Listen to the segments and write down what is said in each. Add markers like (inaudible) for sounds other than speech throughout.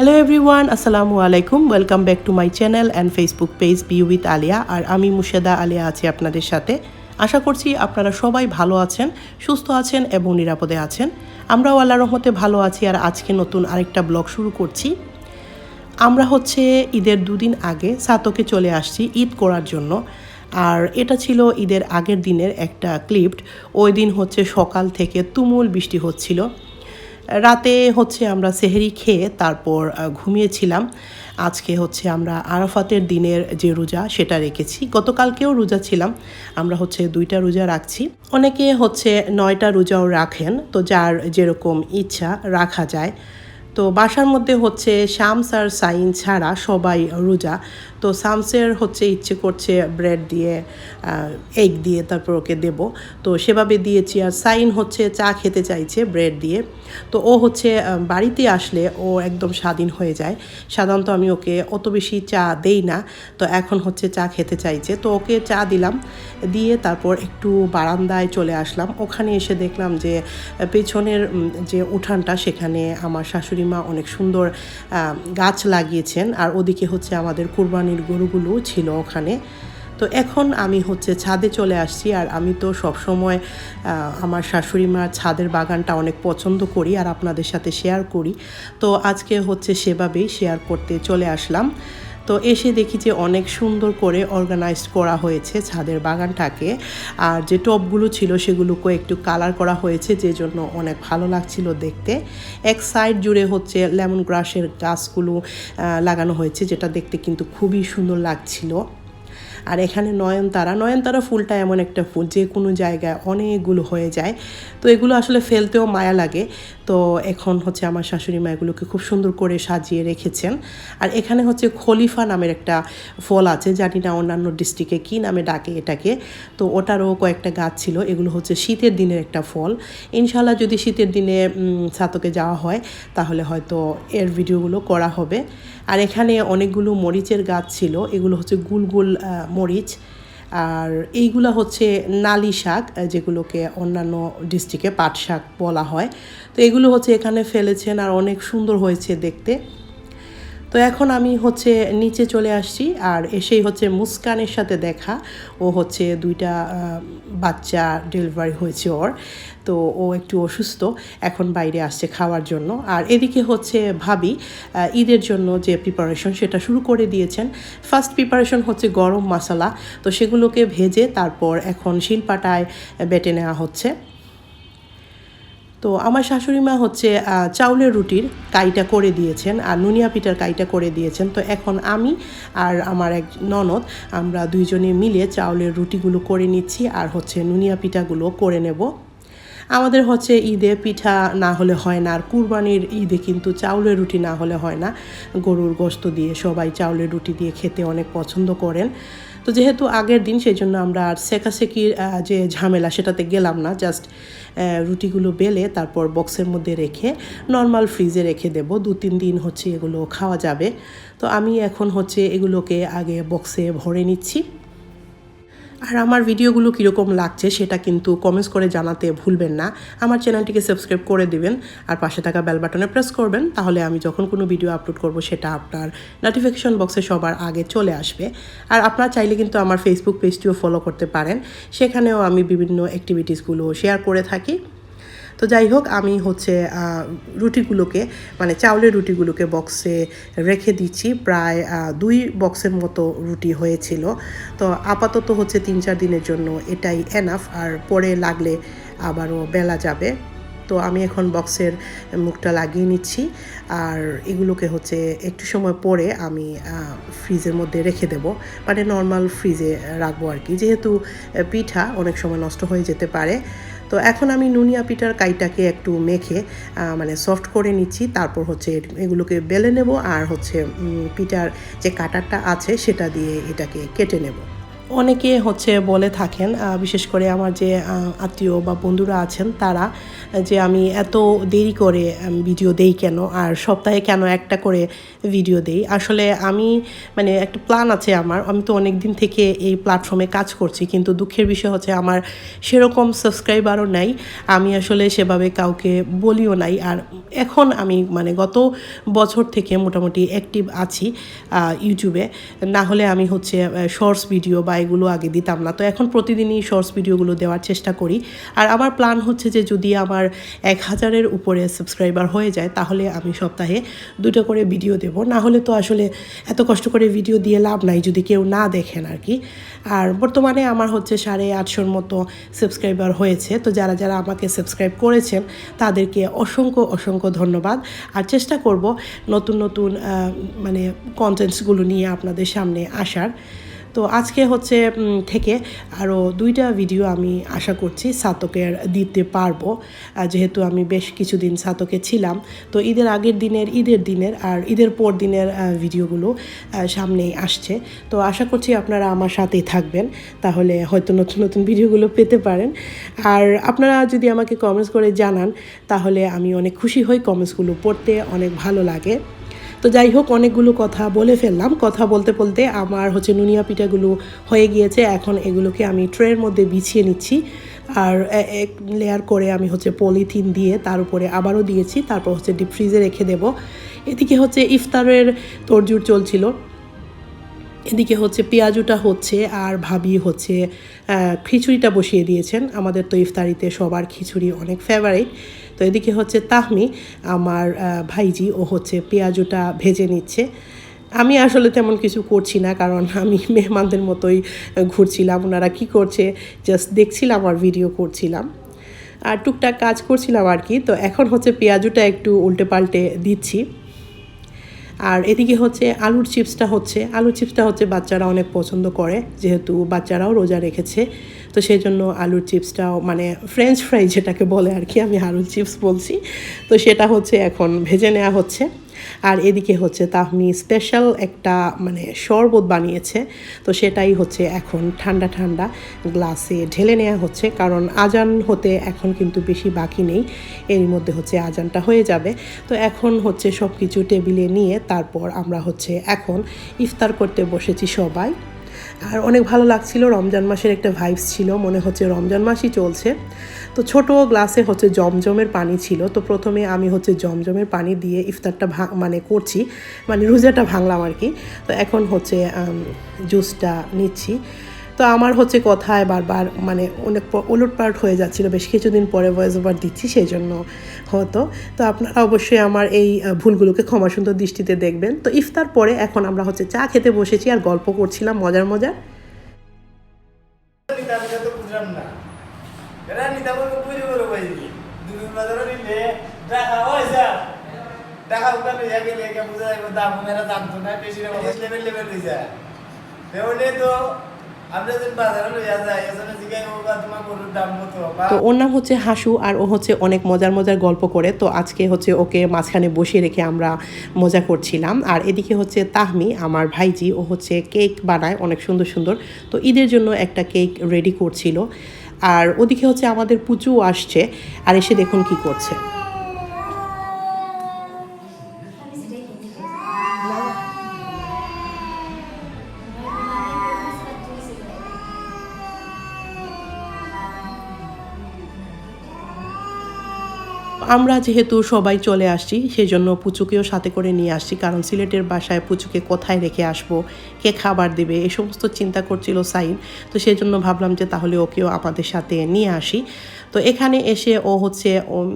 Hello everyone আসসালামু আলাইকুম welcome back to my channel and Facebook page be with Aliya আর আমি মুর্শেদা আলিয়া আছি আপনাদের সাথে। আশা করছি আপনারা সবাই ভালো আছেন, সুস্থ আছেন এবং নিরাপদে আছেন। আমরাও আল্লাহ রহমতে ভালো আছি আর আজকে নতুন আরেকটা ব্লগ শুরু করছি। আমরা হচ্ছে ঈদের দুদিন আগে সাতকে চলে আসছি ঈদ করার জন্য। আর এটা ছিল ঈদের আগের দিনের একটা ক্লিপ ওই দিন হচ্ছে সকাল থেকে তুমুল বৃষ্টি হচ্ছিল। রাতে হচ্ছে আমরা সেহেরি খেয়ে তারপর ঘুমিয়েছিলাম। আজকে হচ্ছে আমরা আরাফাতের দিনের যে রোজা, সেটা রেখেছি। গতকালকেও রোজা ছিলাম। আমরা হচ্ছে দুইটা রোজা রাখছি। অনেকে হচ্ছে নয়টা রোজাও রাখেন। তো যার যেরকম ইচ্ছা রাখা যায়। তো বাসার মধ্যে হচ্ছে শামস আর সাইন ছাড়া সবাই রোজা তো সামসের হচ্ছে ইচ্ছে করছে ব্রেড দিয়ে এগ দিয়ে তারপর ওকে দেব। তো সেভাবে দিয়েছি আর সাইন হচ্ছে চা খেতে চাইছে ব্রেড দিয়ে। তো ও হচ্ছে বাড়িতে আসলে ও একদম স্বাধীন হয়ে যায়। সাধারণত আমি ওকে অত বেশি চা দেই না, তো এখন হচ্ছে চা খেতে চাইছে। তো ওকে চা দিলাম, দিয়ে তারপর একটু বারান্দায় চলে আসলাম। ওখানে এসে দেখলাম যে, পেছনের যে উঠানটা সেখানে আমার শাশুড়ি মা অনেক সুন্দর গাছ লাগিয়েছেন। আর ওদিকে হচ্ছে আমাদের কুরবানির গরুগুলো ছিল ওখানে। তো এখন আমি হচ্ছে ছাদে চলে আসছি আর আমি তো সবসময় আমার শাশুড়ি মার ছাদের বাগানটা অনেক পছন্দ করি আর আপনাদের সাথে শেয়ার করি। তো আজকে হচ্ছে সেভাবেই শেয়ার করতে চলে আসলাম। তো এসে দেখি যে অনেক সুন্দর করে অর্গানাইজ করা হয়েছে ছাদের বাগানটাকে। আর যে টপগুলো ছিল সেগুলোকে একটু কালার করা হয়েছে, যে জন্য অনেক ভালো লাগছিল দেখতে। এক সাইড জুড়ে হচ্ছে লেমন গ্রাসের গাছগুলো লাগানো হয়েছে, যেটা দেখতে কিন্তু খুবই সুন্দর লাগছিল। আর এখানে নয়নতারা নয়নতারা ফুলটা এমন একটা ফুল যে কোনো জায়গায় অনেকগুলো হয়ে যায়। তো এগুলো আসলে ফেলতেও মায়া লাগে। তো এখন হচ্ছে আমার শাশুড়ি মা এগুলোকে খুব সুন্দর করে সাজিয়ে রেখেছেন। আর এখানে হচ্ছে খলিফা নামের একটা ফল আছে জানি না অন্যান্য ডিস্ট্রিক্টে কী নামে ডাকে এটাকে। তো ওটারও কয়েকটা গাছ ছিল এগুলো হচ্ছে শীতের দিনের একটা ফল। ইনশাল্লাহ যদি শীতের দিনে ছাতকে যাওয়া হয় তাহলে হয়তো এর ভিডিওগুলো করা হবে। আর এখানে অনেকগুলো মরিচের গাছ ছিল এগুলো হচ্ছে গুল গুল আহ, মরিচ, আর এইগুলো হচ্ছে নালি শাক যেগুলোকে অন্যান্য ডিস্ট্রিক্টে পাট শাক বলা হয়। তো এগুলো হচ্ছে এখানে ফেলেছেন আর অনেক সুন্দর হয়েছে দেখতে। তো এখন আমি হচ্ছে নিচে চলে আসছি আর এসেই হচ্ছে মুস্কানের সাথে দেখা। ও হচ্ছে দুইটা বাচ্চা ডেলিভারি হয়েছে ওর। তো ও একটু অসুস্থ, এখন বাইরে আসছে খাওয়ার জন্য। আর এদিকে হচ্ছে ভাবি ঈদের জন্য যে প্রিপারেশন সেটা শুরু করে দিয়েছেন। ফার্স্ট প্রিপারেশন হচ্ছে গরম মশলা। তো সেগুলোকে ভেজে তারপর এখন শিলপাটায় বেটে নেওয়া হচ্ছে। তো আমার শাশুড়ি মা হচ্ছে চাউলের রুটির কাইটা করে দিয়েছেন, আর নুনিয়া পিঠার কাইটা করে দিয়েছেন। তো এখন আমি আর আমার এক ননদ, আমরা দুইজনে মিলে চাউলের রুটিগুলো করে নিচ্ছি আর হচ্ছে নুনিয়া পিঠাগুলো করে নেব। আমাদের হচ্ছে ঈদে পিঠা না হলে হয় না, আর কুরবানির ঈদে কিন্তু চাউলের রুটি না হলে হয় না। গরুর গোস্ত দিয়ে সবাই চাউলের রুটি দিয়ে খেতে অনেক পছন্দ করেন। তো যেহেতু আগের দিন সেই জন্য আমরা আর আহ, যে ঝামেলা সেটাতে গেলাম না জাস্ট রুটিগুলো বেলে তারপর বক্সের মধ্যে রেখে নর্মাল ফ্রিজে রেখে দেব। দু তিন দিন হচ্ছে এগুলো খাওয়া যাবে। তো আমি এখন হচ্ছে এগুলোকে আগে বক্সে ভরে নিচ্ছি। আর আমার ভিডিওগুলো কীরকম লাগছে সেটা কিন্তু কমেন্টস করে জানাতে ভুলবেন না। আমার চ্যানেলটিকে সাবস্ক্রাইব করে দিবেন আর পাশে থাকা বেল বাটনে প্রেস করবেন, তাহলে আমি যখন কোনো ভিডিও আপলোড করব সেটা আপনার নোটিফিকেশন বক্সে সবার আগে চলে আসবে। আর আপনারা চাইলে কিন্তু আমার ফেসবুক পেজটিও ফলো করতে পারেন। সেখানেও আমি বিভিন্ন অ্যাক্টিভিটিসগুলো শেয়ার করে থাকি। তো যাই হোক, আমি হচ্ছে রুটিগুলোকে মানে চাউলের রুটিগুলোকে বক্সে রেখে দিচ্ছি। প্রায় দুই বক্সের মতো রুটি হয়েছিল। তো আপাতত হচ্ছে তিন চার দিনের জন্য এটাই এনাফ আর পরে লাগলে আবারও বেলা যাবে। তো আমি এখন বক্সের মুখটা লাগিয়ে নিচ্ছি। আর এগুলোকে হচ্ছে একটু সময় পরে আমি ফ্রিজের মধ্যে রেখে দেব। মানে নর্মাল ফ্রিজে রাখব আর কি। যেহেতু পিঠা অনেক সময় নষ্ট হয়ে যেতে পারে। তো এখন আমি নুনিয়া পিঠার কাইটাকে একটু মেখে মানে সফট করে নিচ্ছি। তারপর হচ্ছে এগুলোকে বেলে নেব আর হচ্ছে পিঠার যে কাটারটা আছে সেটা দিয়ে এটাকে কেটে নেব। অনেকে হচ্ছে বলে থাকেন বিশেষ করে আমার যে আত্মীয় বা বন্ধুরা আছেন, তারা যে আমি এত দেরি করে ভিডিও দেই কেন? আর সপ্তাহে কেন একটা করে ভিডিও দেই? আসলে আমি মানে একটা প্ল্যান আছে আমার। আমি তো অনেক দিন থেকে এই প্ল্যাটফর্মে কাজ করছি, কিন্তু দুঃখের বিষয় হচ্ছে আমার সেরকম সাবস্ক্রাইবারও নাই। আমি আসলে সেভাবে কাউকে বলিও নাই। আর এখন আমি মানে গত বছর থেকে মোটামুটি অ্যাক্টিভ আছি ইউটিউবে না হলে আমি হচ্ছে শর্টস ভিডিও বা এগুলো আগে দিতাম না। তো এখন প্রতিদিনই শর্টস ভিডিওগুলো দেওয়ার চেষ্টা করি। আর আমার প্ল্যান হচ্ছে যে যদি আমার এক হাজারের উপরে সাবস্ক্রাইবার হয়ে যায়, তাহলে আমি সপ্তাহে দুটো করে ভিডিও দেব। না হলে তো আসলে এত কষ্ট করে ভিডিও দিয়ে লাভ নাই, যদি কেউ না দেখেন আর কি। আর বর্তমানে আমার হচ্ছে সাড়ে আটশোর মতো সাবস্ক্রাইবার হয়েছে। তো যারা যারা আমাকে সাবস্ক্রাইব করেছেন, তাদেরকে অসংখ্য অসংখ্য ধন্যবাদ। আর চেষ্টা করব নতুন নতুন মানে কন্টেন্টসগুলো নিয়ে আপনাদের সামনে আসার। তো আজকে হচ্ছে থেকে আরও দুইটা ভিডিও আমি আশা করছি সাতকের দিতে পারব। যেহেতু আমি বেশ কিছুদিন সাতকে ছিলাম, তো ঈদের আগের দিনের, ঈদের দিনের আর ঈদের পর দিনের ভিডিওগুলো সামনেই আসছে। তো আশা করছি আপনারা আমার সাথেই থাকবেন, তাহলে হয়তো নতুন নতুন ভিডিওগুলো পেতে পারেন। আর আপনারা যদি আমাকে কমেন্টস করে জানান, তাহলে আমি অনেক খুশি হই কমেন্টসগুলো পড়তে, অনেক ভালো লাগে। তো যাই হোক, অনেকগুলো কথা বলে ফেললাম। কথা বলতে বলতে আমার হচ্ছে নুনিয়া পিঠাগুলো হয়ে গিয়েছে। এখন এগুলোকে আমি ট্রের মধ্যে বিছিয়ে নিচ্ছি। আর এক লেয়ার করে আমি হচ্ছে পলিথিন দিয়ে তার উপরে আবারও দিয়েছি। তারপর হচ্ছে ডিপ ফ্রিজে রেখে দেব। এদিকে হচ্ছে ইফতারের তোড়জুড় চলছিল। এদিকে হচ্ছে পেঁয়াজুটা হচ্ছে আর ভাবি হচ্ছে খিচুড়িটা বসিয়ে দিয়েছেন। আমাদের তো ইফতারিতে সবার খিচুড়ি অনেক ফেভারিট তো এদিকে হচ্ছে তাহমি, আমার ভাইজি, ও হচ্ছে পেঁয়াজুটা ভেজে নিচ্ছে। আমি আসলে তেমন কিছু করছি না, কারণ আমি মেহমানদের মতোই ঘুরছিলাম, ওনারা কি করছে জাস্ট দেখছিলাম আর ভিডিও করছিলাম। আর টুকটাক কাজ করছিলাম আর কি, তো এখন হচ্ছে পেঁয়াজুটা একটু উল্টে পাল্টে দিচ্ছি। আর এদিকে হচ্ছে আলুর চিপসটা হচ্ছে, আলুর চিপসটা হচ্ছে বাচ্চারা অনেক পছন্দ করে, যেহেতু বাচ্চারাও রোজা রেখেছে। তো সেই জন্য আলুর চিপসটাও মানে ফ্রেঞ্চ ফ্রাই যেটাকে বলে আর কি, আমি আলুর চিপস বলছি। তো সেটা হচ্ছে এখন ভেজে নেওয়া হচ্ছে। আর এদিকে হচ্ছে তাহমি স্পেশাল একটা মানে শরবত বানিয়েছে। তো সেটাই হচ্ছে এখন ঠান্ডা ঠান্ডা গ্লাসে ঢেলে নেওয়া হচ্ছে। কারণ আজান হতে এখন কিন্তু বেশি বাকি নেই। এর মধ্যে হচ্ছে আজানটা হয়ে যাবে। তো এখন হচ্ছে সব কিছু টেবিলে নিয়ে তারপর আমরা হচ্ছে এখন ইফতার করতে বসেছি সবাই। আর অনেক ভালো লাগছিল, রমজান মাসের একটা ভাইবস ছিল, মনে হচ্ছে রমজান মাসই চলছে। তো ছোট গ্লাসে হচ্ছে জমজমের পানি ছিল, তো প্রথমে আমি হচ্ছে জমজমের পানি দিয়ে ইফতারটা মানে করছি মানে রোজাটা ভাঙলাম আর কি। তো এখন হচ্ছে জুসটা নিচ্ছি। তো আমার হচ্ছে কথায় বারবার মানে অনেক উলটপালট হয়ে যাচ্ছিল। বেশ কিছুদিন পরে ভয়েস ওভার দিচ্ছি সেই জন্য হতো। তো আপনারা অবশ্যই আমার এই ভুলগুলোকে ক্ষমা সুন্দর দৃষ্টিতে দেখবেন। তো ইফতার পরে এখন আমরা হচ্ছে চা খেতে বসেছি আর গল্প করছিলাম, মজার মজার। দেখা (laughs) তো তো ওর নাম হচ্ছে হাসু আর ও হচ্ছে অনেক মজার মজার গল্প করে। তো আজকে হচ্ছে ওকে মাঝখানে বসিয়ে রেখে আমরা মজা করছিলাম। আর এদিকে হচ্ছে তাহমি, আমার ভাইজি, ও হচ্ছে কেক বানায় অনেক সুন্দর সুন্দর। তো ঈদের জন্য একটা কেক রেডি করছিল। আর ওদিকে হচ্ছে আমাদের পুচু আসছে। আর এসে দেখুন কি করছে। আমরা যেহেতু সবাই চলে আসছি সেই জন্য পুচুকেও সাথে করে নিয়ে আসছি। কারণ সিলেটের বাসায় পুচুকে কোথায় রেখে আসব, কে খাবার দেবে, এ সমস্ত চিন্তা করছিল সাইন। তো সেই জন্য ভাবলাম যে তাহলে ওকেও আমাদের সাথে নিয়ে আসি। তো এখানে এসে ও হচ্ছে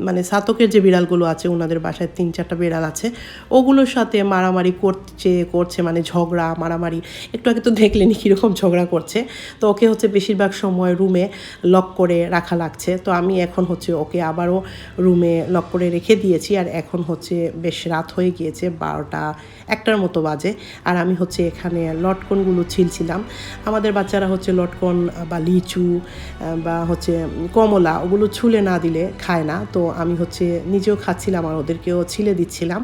মানে সাতকের যে বিড়ালগুলো আছে ওনাদের বাসায় তিন চারটা বিড়াল আছে, ওগুলোর সাথে মারামারি করছে করছে মানে ঝগড়া, মারামারি। একটু আগে তো দেখলেনি কীরকম ঝগড়া করছে। তো ওকে হচ্ছে বেশিরভাগ সময় রুমে লক করে রাখা লাগছে। তো আমি এখন হচ্ছে ওকে আবারও রুমে লক করে রেখে দিয়েছি। আর এখন হচ্ছে বেশ রাত হয়ে গিয়েছে, বারোটা, একটার মতো বাজে। আর আমি হচ্ছে এখানে লটকনগুলো ছিলছিলাম। আমাদের বাচ্চারা হচ্ছে লটকন বা লিচু বা হচ্ছে কমলা ওগুলো ছুলে না দিলে খায় না। তো আমি হচ্ছে নিজেও খাচ্ছিলাম আর ওদেরকেও ছিলে দিচ্ছিলাম।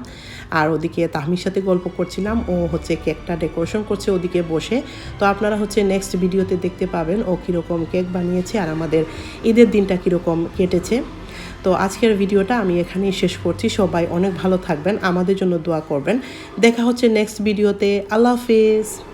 আর ওদিকে তাহমির সাথে গল্প করছিলাম। ও হচ্ছে কেকটা ডেকোরেশন করছে ওদিকে বসে। তো আপনারা হচ্ছে নেক্সট ভিডিওতে দেখতে পাবেন ও কীরকম কেক বানিয়েছে আর আমাদের ঈদের দিনটা কীরকম কেটেছে। তো আজকের ভিডিওটা আমি এখানেই শেষ করছি। সবাই অনেক ভালো থাকবেন। আমাদের জন্য দোয়া করবেন। দেখা হচ্ছে নেক্সট ভিডিওতে। আল্লাহ হাফিজ।